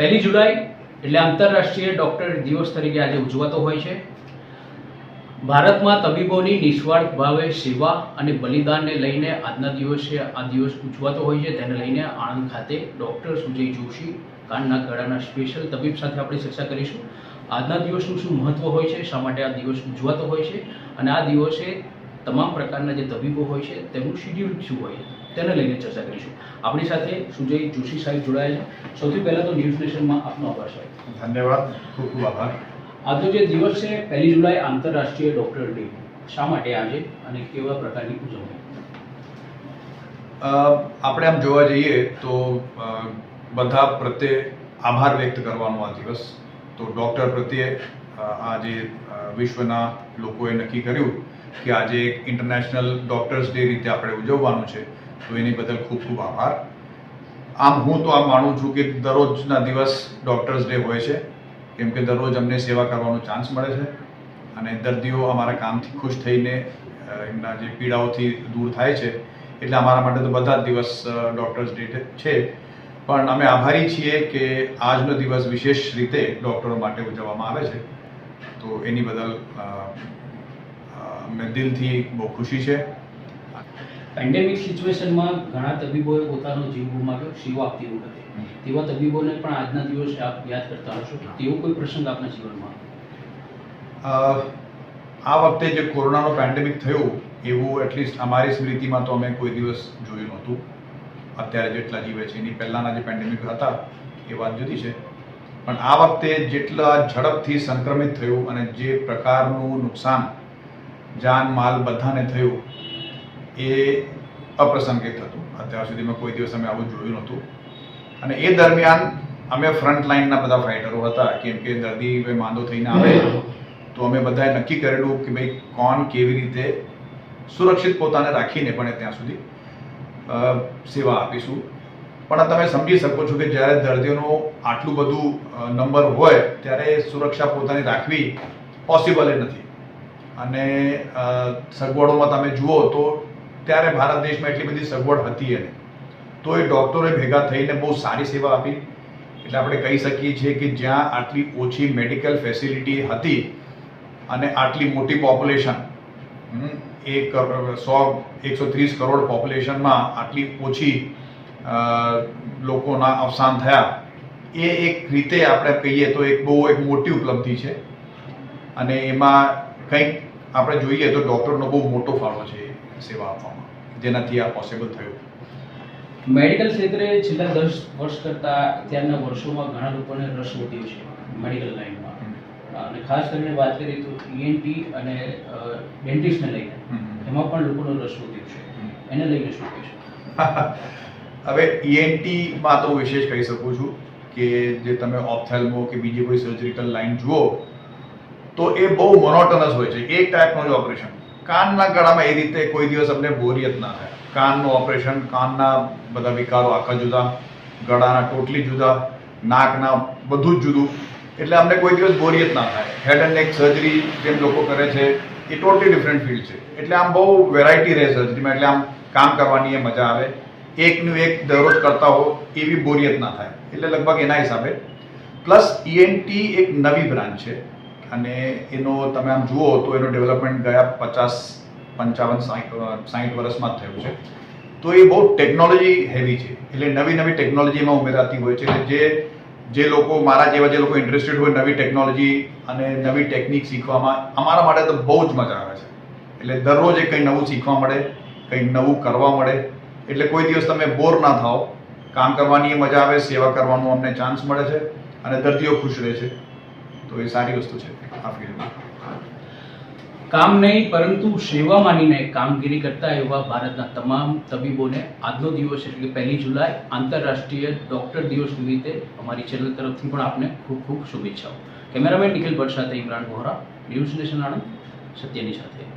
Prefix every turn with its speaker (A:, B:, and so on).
A: પહેલી જુલાઈ, એટલે આંતરરાષ્ટ્રીય ડૉક્ટર દિવસ તરીકે આજે ઉજવાતો હોય છે. ભારતમાં તબીબોની નિસ્વાર્થ ભાવે સેવા અને બલિદાનને લઈને આજના દિવસે આ દિવસ ઉજવાતો હોય છે. તેને લઈને આણંદ ખાતે ડૉક્ટર સુજય જોશી, કાનના ગળાના સ્પેશિયલ તબીબ સાથે આપણે ચર્ચા કરીશું. આજના દિવસનું શું મહત્વ હોય છે? શા માટે આ દિવસ ઉજવાતો હોય છે? અને આ દિવસે તમામ પ્રકારના જે તબીબો હોય છે, તેમનું શિડ્યુલ શું હોય? છે તેને લઈને ચર્ચા કરીશું. આપણી સાથે સુજય જોશી સાહેબ જોડાયા છે. સૌથી પહેલાં તો ન્યૂઝ નેશનમાં આપનો આભાર સાહેબ.
B: ધન્યવાદ. ખૂબ ખૂબ આભાર.
A: આજનો જે દિવસ છે પહેલી જુલાઈ આંતરરાષ્ટ્રીય ડૉક્ટર ડે શા માટે આજે અને કેવા પ્રકારની ઉજવણી?
B: અ, આપણે આમ જોવા જઈએ તો બધા પ્રત્યે આભાર વ્યક્ત કરવાનો આ દિવસ. તો ડૉક્ટર પ્રત્યે આજે વિશ્વના લોકોએ નક્કી કર્યું કે આજે એક ઇન્ટરનેશનલ ડૉક્ટર્સ ડે રીતે આપણે ઉજવવાનું છે. તો એની બદલ ખૂબ ખૂબ આભાર. આમ હું તો આમ માનું છું કે દરરોજના દિવસ ડૉક્ટર્સ ડે હોય છે, કેમ કે દરરોજ અમને સેવા કરવાનો ચાન્સ મળે છે અને દર્દીઓ અમારા કામથી ખુશ થઈને એમના જે પીડાઓથી દૂર થાય છે, એટલે અમારા માટે તો બધા જ દિવસ ડૉક્ટર્સ ડે છે. પણ અમે આભારી છીએ કે આજનો દિવસ વિશેષ રીતે ડૉક્ટરો માટે ઉજવવામાં આવે છે. તો એની બદલ અમને દિલથી બહુ ખુશી છે.
A: પેન્ડેમિક સિચ્યુએશનમાં ઘણા તબીબોએ પોતાનો જીવ ગુમાવ્યો સેવા આપતી વખતે. તેવા તબીબોને પણ આજના દિવસે આપ યાદ કરતા હશો તેવો કોઈ પ્રસંગ આપના જીવનમાં
B: આ વખતે જે કોરોનાનો પેન્ડેમિક થયો, એવું એટલીસ્ટ અમારી સ્મૃતિમાં તો અમે કોઈ દિવસ જોયું નહોતું. અત્યારે જેટલા જીવે છે, એની પહેલાંના જે પેન્ડેમિક હતા, એ વાત જુદી છે. પણ આ વખતે જેટલા ઝડપથી સંક્રમિત થયું અને જે પ્રકારનું નુકસાન, જાન માલ બધાને થયું એ અપ્રસંગિત હતું. અત્યાર સુધીમાં કોઈ દિવસ અમે આવું જોયું નહોતું. અને એ દરમિયાન અમે ફ્રન્ટ લાઇનના બધા ફાઇટરો હતા કેમ કે દર્દી માંદો થઈને આવે તો અમે બધાએ નક્કી કરેલું કે ભાઈ કોણ કેવી રીતે સુરક્ષિત પોતાને રાખીને પણ ત્યાં સુધી સેવા આપીશું. પણ તમે સમજી શકો છો કે જ્યારે દર્દીઓનો આટલું બધું નંબર હોય ત્યારે સુરક્ષા પોતાની રાખવી પોસિબલ નથી. અને સગવડોમાં તમે જુઓ તો ત્યારે ભારત દેશમાં એટલી બધી સગવડ હતી એને. તો એ ડૉક્ટરોએ ભેગા થઈને બહુ સારી સેવા આપી. એટલે આપણે કહી શકીએ છીએ કે જ્યાં આટલી ઓછી મેડિકલ ફેસિલિટી હતી અને આટલી મોટી પોપ્યુલેશન એક સો, એકસો ત્રીસ કરોડ પોપ્યુલેશનમાં આટલી ઓછી લોકોના અવસાન થયા. એ એક રીતે આપણે કહીએ તો એક બહુ એક મોટી ઉપલબ્ધિ છે. અને એમાં કંઈક આપણે જોઈએ તો ડૉક્ટરનો બહુ મોટો ફાળો છે સેવા આપવામાં જેનાથી આ પોસિબલ થયું?
A: મેડિકલ ક્ષેત્રે છેલ્લા દસ વર્ષ કરતાં અત્યારના વર્ષોમાં ઘણા લોકોને રસ વધ્યો છે મેડિકલ લાઈનમાં. અને ખાસ કરીને વાત કરીએ તો ઈએનટી અને ડેન્ટિસ્ટને લઈને. એમાં પણ લોકોનો રસ વધ્યો છે. એને લઈને શું કહેશો
B: હવે ઈએનટીમાં તો હું વિશેષ કહી શકું છું કે જે તમે ઓપ્થેલ્મો કે બીજી કોઈ સર્જરિકલ લાઈન જુઓ તો એ બહુ મોનોટનસ હોય છે. એક ટાઈપનું જ ઓપરેશન કાનના ગળામાં એ રીતે કોઈ દિવસ અમને બોરિયત ના થાય. કાનનું ઓપરેશન, કાનના બધા વિકારો આખા જુદા, ગળાના ટોટલી જુદા, નાકના બધું જ જુદું. એટલે અમને કોઈ દિવસ બોરિયત ના થાય. હેડ એન્ડ નેક સર્જરી જેમ લોકો કરે છે, એ ટોટલી ડિફરન્ટ ફિલ્ડ છે. એટલે આમ બહુ વેરાયટી રહે સર્જરીમાં એટલે આમ કામ કરવાની એ મજા આવે. એકનું એક દરરોજ કરતા હો, એવી બોરિયત ના થાય. એટલે લગભગ એના હિસાબે. પ્લસ ઈએનટી એક નવી બ્રાન્ચ છે. અને એનો તમે આમ જુઓ તો એનો ડેવલપમેન્ટ ગયા પચાસ, પંચાવન સાઠ વર્ષમાં જ થયું છે. તો એ બહુ ટેકનોલોજી હેવી છે. એટલે નવી નવી ટેકનોલોજીમાં ઉમેરાતી હોય છે જે જે લોકો મારા જેવા જે લોકો ઇન્ટરેસ્ટેડ હોય નવી ટેકનોલોજી અને નવી ટેકનિક શીખવામાં, અમારા માટે તો બહુ જ મજા આવે છે. એટલે દરરોજ એ કંઈ નવું શીખવા મળે કંઈક નવું કરવા મળે. એટલે કોઈ દિવસ તમે બોર ના થાઓ. કામ કરવાની મજા આવે, સેવા કરવાનો અમને ચાન્સ મળે છે અને દર્દીઓ ખુશ રહે છે. તો એ સારી વસ્તુ છે આ ફિલ્ડમાં.
A: કામ નહીં, પરંતુ સેવા માનીને કામગીરી કરતા એવા ભારતના તમામ તબીબોને આજનો દિવસ એટલે પહેલી જુલાઈ આંતરરાષ્ટ્રીય ડૉક્ટર દિવસ નિમિત્તે અમારી ચેનલ તરફથી પણ આપને ખૂબ ખૂબ શુભેચ્છાઓ. કેમેરામેન નિખિલ ભટ્ટ સાથે ઇમરાન વોહરા, ન્યૂઝ નેશન આણંદ, સત્યની સાથે.